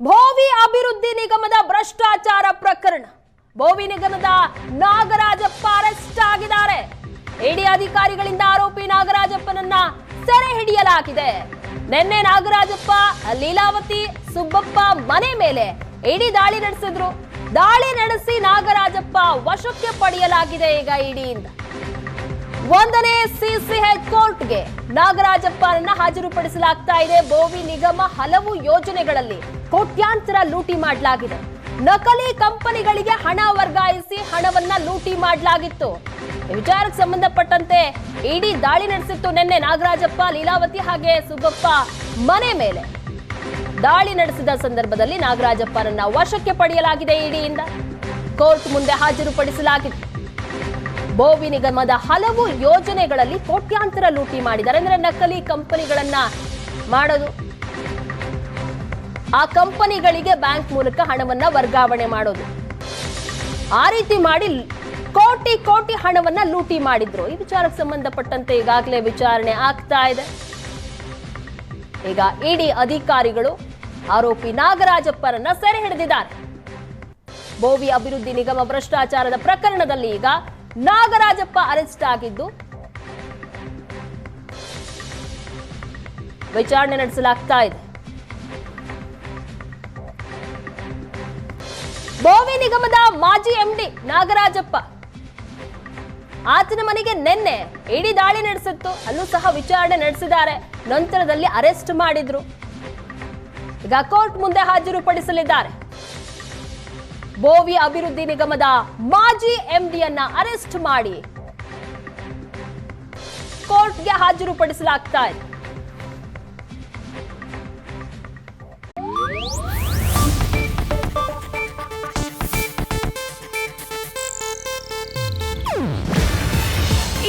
ಭೋವಿ ಅಭಿವೃದ್ಧಿ ನಿಗಮದ ಭ್ರಷ್ಟಾಚಾರ ಪ್ರಕರಣ. ಭೋವಿ ನಿಗಮದ ನಾಗರಾಜಪ್ಪ ಅರೆಸ್ಟ್ ಆಗಿದ್ದಾರೆ. ಇಡಿ ಅಧಿಕಾರಿಗಳಿಂದ ಆರೋಪಿ ನಾಗರಾಜಪ್ಪನನ್ನ ಸೆರೆ ಹಿಡಿಯಲಾಗಿದೆ. ನಿನ್ನೆ ನಾಗರಾಜಪ್ಪ, ಲೀಲಾವತಿ, ಸುಬ್ಬಪ್ಪ ಮನೆ ಮೇಲೆ ಇಡಿ ದಾಳಿ ನಡೆಸಿದ್ರು. ದಾಳಿ ನಡೆಸಿ ನಾಗರಾಜಪ್ಪ ವಶಕ್ಕೆ ಪಡೆಯಲಾಗಿದೆ ಈಗ ಇಡಿಯಿಂದ ಒಂದನೇ ಸಿಸಿಎಚ್ ಕೋರ್ಟ್ಗೆ ನಾಗರಾಜಪ್ಪನನ್ನ ಹಾಜರುಪಡಿಸಲಾಗ್ತಾ ಇದೆ. ಬೋವಿ ನಿಗಮ ಹಲವು ಯೋಜನೆಗಳಲ್ಲಿ ಕೋಟ್ಯಾಂತರ ಲೂಟಿ ಮಾಡಲಾಗಿದೆ. ನಕಲಿ ಕಂಪನಿಗಳಿಗೆ ಹಣ ವರ್ಗಾಯಿಸಿ ಹಣವನ್ನ ಲೂಟಿ ಮಾಡಲಾಗಿತ್ತು. ವಿಚಾರಕ್ಕೆ ಸಂಬಂಧಪಟ್ಟಂತೆ ಇಡಿ ದಾಳಿ ನಡೆಸಿತ್ತು ನಿನ್ನೆ ನಾಗರಾಜಪ್ಪ, ಲೀಲಾವತಿ ಹಾಗೆ ಸುಬ್ಬಪ್ಪ ಮನೆ ಮೇಲೆ. ದಾಳಿ ನಡೆಸಿದ ಸಂದರ್ಭದಲ್ಲಿ ನಾಗರಾಜಪ್ಪನನ್ನ ವಶಕ್ಕೆ ಪಡೆಯಲಾಗಿದೆ ಇಡಿಯಿಂದ. ಕೋರ್ಟ್ ಮುಂದೆ ಹಾಜರುಪಡಿಸಲಾಗಿತ್ತು ಬೋವಿ ನಿಗಮದ ಹಲವು ಯೋಜನೆಗಳಲ್ಲಿ ಕೋಟ್ಯಾಂತರ ಲೂಟಿ ಮಾಡಿದ್ದಾರೆ. ಅಂದ್ರೆ ನಕಲಿ ಕಂಪನಿಗಳನ್ನ ಮಾಡೋದು. ಆ ಕಂಪನಿಗಳಿಗೆ ಬ್ಯಾಂಕ್ ಮೂಲಕ ಹಣವನ್ನ ವರ್ಗಾವಣೆ ಮಾಡೋದು. ಆ ರೀತಿ ಮಾಡಿ ಕೋಟಿ ಕೋಟಿ ಹಣವನ್ನ ಲೂಟಿ ಮಾಡಿದ್ರು. ಈ ವಿಚಾರಕ್ಕೆ ಸಂಬಂಧಪಟ್ಟಂತೆ ಈಗಾಗಲೇ ವಿಚಾರಣೆ ಆಗ್ತಾ ಇದೆ. ಈಗ ಇಡಿ ಅಧಿಕಾರಿಗಳು ಆರೋಪಿ ನಾಗರಾಜಪ್ಪರನ್ನ ಸೆರೆ ಹಿಡಿದಿದ್ದಾರೆ. ಬೋವಿ ಅಭಿವೃದ್ಧಿ ನಿಗಮ ಭ್ರಷ್ಟಾಚಾರದ ಪ್ರಕರಣದಲ್ಲಿ ಈಗ ನಾಗರಾಜಪ್ಪ ಅರೆಸ್ಟ್ ಆಗಿದ್ದು, ವಿಚಾರಣೆ ನಡೆಸಲಾಗ್ತಾ ಇದೆ. ಬೋವಿ ನಿಗಮದ ಮಾಜಿ ಎಂಡಿ ನಾಗರಾಜಪ್ಪ. ಆತನ ಮನೆಗೆ ನಿನ್ನೆ ಇಡೀ ದಾಳಿ ನಡೆಸಿತ್ತು. ಅಲ್ಲೂ ಸಹ ವಿಚಾರಣೆ ನಡೆಸಿದ್ದಾರೆ. ನಂತರದಲ್ಲಿ ಅರೆಸ್ಟ್ ಮಾಡಿದ್ರು. ಈಗ ಕೋರ್ಟ್ ಮುಂದೆ ಹಾಜರುಪಡಿಸಲಿದ್ದಾರೆ. ಬೋವಿ ಅಭಿವೃದ್ಧಿ ನಿಗಮದ ಮಾಜಿ ಎಂಡಿಯನ್ನ ಅರೆಸ್ಟ್ ಮಾಡಿ. ಕೋರ್ಟ್ಗೆ ಹಾಜರುಪಡಿಸಲಾಗ್ತಾ ಇದೆ.